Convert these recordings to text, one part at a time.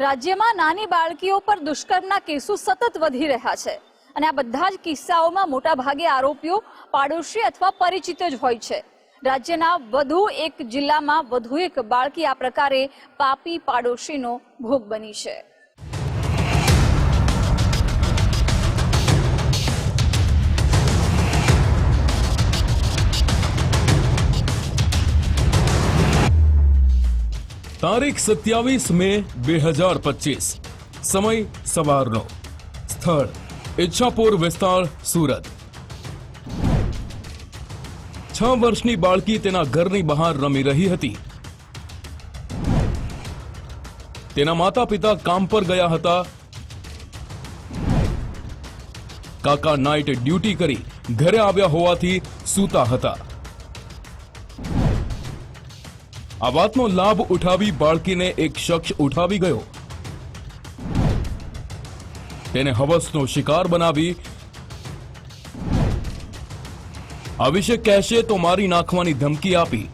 રાજ્યમાં નાની બાળકીઓ પર દુષ્કર્મના કેસો સતત વધી રહ્યા છે. અને આ બધા જ કિસ્સાઓમાં મોટાભાગે આરોપીઓ પાડોશી અથવા પરિચિત જ હોય છે. રાજ્યના વધુ એક જિલ્લામાં વધુ એક બાળકી આ પ્રકારે પાપી પાડોશીનો ભોગ બની છે. તારીખ સત્યાવીસ મે બે હજાર પચીસ. સમય સવારનો. સ્થળ ઈચ્છાપુર વિસ્તાર સુરત. છ વર્ષની બાળકી તેના ઘરની બહાર રમી રહી હતી. તેના માતા પિતા કામ પર ગયા હતા. કાકા નાઇટ ડ્યુટી કરી ઘરે આવ્યા હોવાથી સૂતા હતા. આ વાતનો લાભ ઉઠાવી બાળકીને એક શખ્સ ઉઠાવી ગયો. તેને હવસનો શિકાર બનાવી આ વિશે કહેશે તો મારી નાખવાની ધમકી આપી.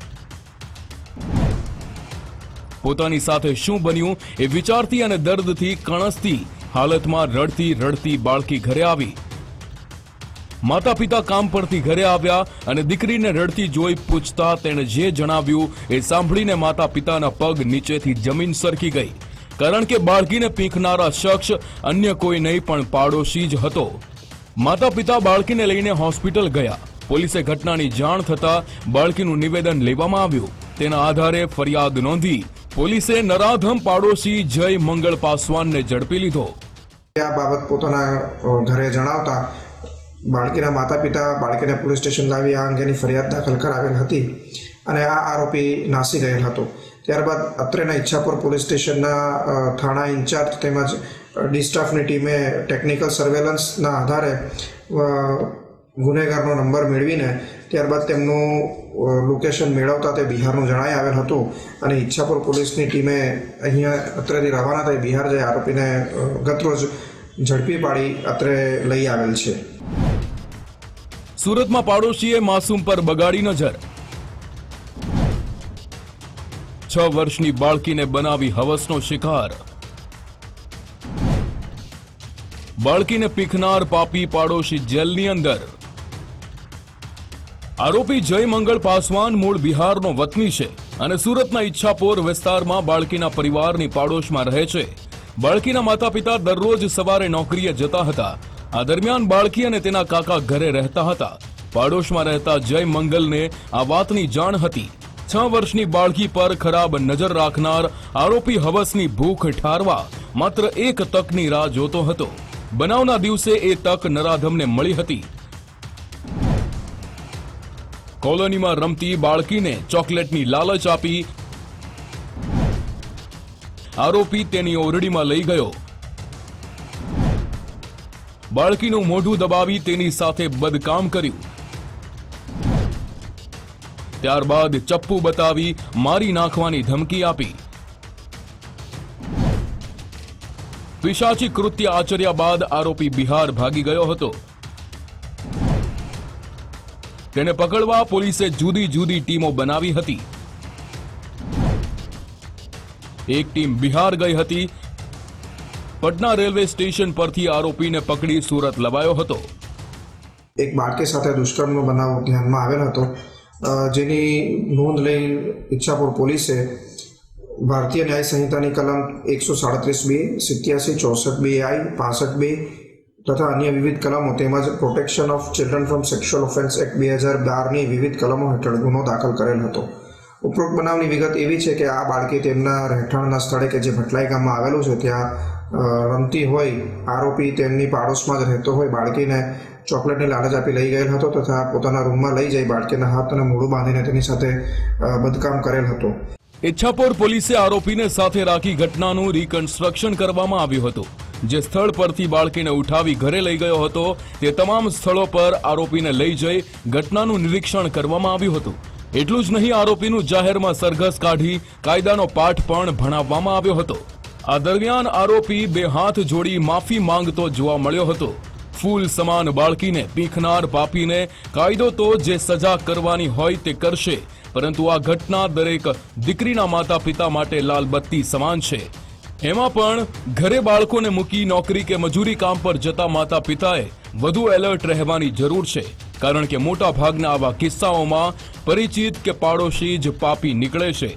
પોતાની સાથે શું બન્યું એ વિચારતી અને દર્દથી કણસતી હાલતમાં રડતી રડતી બાળકી ઘરે આવી. માતા પિતા કામ પરથી ઘરે આવ્યા અને દીકરીને રડતી જોઈ પૂછતા તેણે જે જણાવ્યું એ સાંભળીને માતા પિતાના પગ નીચેથી જમીન સરકી ગઈ. કારણ કે બાળકીને પીંખનારા શખ્સ અન્ય કોઈ નહીં પણ પાડોશી જ હતો. માતા પિતા બાળકીને લઈને હોસ્પિટલ ગયા. પોલીસે ઘટનાની જાણ થતા બાળકીનું નિવેદન લેવામાં આવ્યું. તેના આધારે ફરિયાદ નોંધી પોલીસે નરાધમ પાડોશી જય મંગળ પાસવાનને ઝડપી લીધો. આ બાબત પોતાના ઘરે જણાવતા બાળકીના માતા પિતા બાળકીને પોલીસ સ્ટેશન લાવી આ અંગેની ફરિયાદ દાખલ કરાવેલ હતી અને આ આરોપી નાસી ગયેલ હતો. ત્યારબાદ અત્રેના ઈચ્છાપુર પોલીસ સ્ટેશનના થાણા ઇન્ચાર્જ તેમજ ડિસ્ટાફની ટીમે ટેકનિકલ સર્વેલન્સના આધારે ગુનેગારનો નંબર મેળવીને ત્યારબાદ તેમનું લોકેશન મેળવતા તે બિહારનું જણાઈ આવેલ હતું અને ઈચ્છાપુર પોલીસની ટીમે અહીંયા અત્રેથી રવાના થઈ બિહાર જઈ આરોપીને ગતરોજ ઝડપી પાડી અત્રે લઈ આવેલ છે. સુરતમાં પાડોશીએ માસૂમ પર બગાડી નજર. છ વર્ષની બાળકીને બનાવી હવસનો શિકાર. બાળકીને પીખનાર પાપી પાડોશી જેલની અંદર. આરોપી જય મંગળ પાસવાન મૂળ બિહારનો વતની છે અને સુરતના ઈચ્છાપોર વિસ્તારમાં બાળકીના પરિવારની પાડોશમાં રહે છે. બાળકીના માતા પિતા દરરોજ સવારે નોકરીએ જતા હતા. આ દરમિયાન બાળકી અને તેના કાકા ઘરે રહેતા હતા. પાડોશમાં રહેતા જય મંગલને આ વાતની જાણ હતી. છ વર્ષની બાળકી પર ખરાબ નજર રાખનાર આરોપી હવસની ભૂખ ઠારવા માત્ર એક તકની રાહ જોતો હતો. બનાવના દિવસે એ તક નરાધમને મળી હતી. કોલોનીમાં રમતી બાળકીને ચોકલેટની લાલચ આપી આરોપી તેની ઓરડીમાં લઈ ગયો. બાળકીનું મોઢું દબાવી તેની સાથે બદકામ કર્યું. ત્યારબાદ ચપ્પુ બતાવી મારી નાખવાની ધમકી આપી. પિશાચી કૃત્ય આચર્યા બાદ આરોપી બિહાર ભાગી ગયો હતો. તેને પકડવા પોલીસે જુદી જુદી ટીમો બનાવી હતી. એક ટીમ બિહાર ગઈ હતી પટના રેલવે સ્ટેશન પરથી આરોપીને પકડી સુરત લવાયો હતો. એક બાળકી સાથે દુષ્કર્મનો બનાવ ધ્યાનમાં આવેલ હતો. જેની નોંધ લઈ ઈચ્છાપુર પોલીસે ભારતીય ન્યાય સંહિતાની કલમ એકસો સાડત્રીસ બી, સિત્યાસી ચોસઠ બી આઈ, પાસઠ બી તથા અન્ય વિવિધ કલમો તેમજ protection of children from sexual offence act બે હજાર બારની વિવિધ કલમો હેઠળ ગુનો દાખલ કરેલ હતો. ઉપરોક્ત બનાવની વિગત એવી છે કે આ બાળકી તેમના રહેઠાણના સ્થળે કે જે ભટલાઈ ગામમાં આવેલું છે, ત્યાં રમતી હોય, આરોપી તેમની પાડોશમાં જ રહેતો હોય, બાળકીને ચોકલેટની લાલચ આપી લઈ ગયેલ હતો તથા પોતાના રૂમમાં લઈ જઈ બાળકીના હાથ અને મોઢું બાંધીને તેની સાથે બદકામ કરેલ હતો. ઈચ્છાપોર પોલીસે આરોપીને સાથે રાખી ઘટનાનું રિકન્સ્ટ્રક્શન કરવામાં આવ્યું હતું. જે સ્થળ પરથી બાળકીને ઉઠાવી ઘરે લઈ ગયો હતો, તે તમામ સ્થળો પર આરોપીને લઈ જઈ ઘટનાનું નિરીક્ષણ કરવામાં આવ્યું હતું. એટલું જ નહીં, આરોપીનું જાહેરમાં સરઘસ કાઢી કાયદાનો પાઠ પણ ભણાવવામાં આવ્યો હતો. આ દરમિયાન આરોપી બે હાથ જોડી માફી માંગતો જોવા મળ્યો હતો. ફૂલ સમાન બાળકીને પીખનાર પાપીને કાયદો તો જે સજા કરવાની હોય તે કરશે, પરંતુ આ ઘટના દરેક દીકરીના માતા પિતા માટે લાલબત્તી સમાન છે. એમાં પણ ઘરે બાળકોને મૂકી નોકરી કે મજૂરી કામ પર જતા માતા પિતાએ વધુ એલર્ટ રહેવાની જરૂર છે, કારણ કે મોટા ભાગના આવા કિસ્સાઓમાં પરિચિત કે પાડોશી જ પાપી નીકળે છે.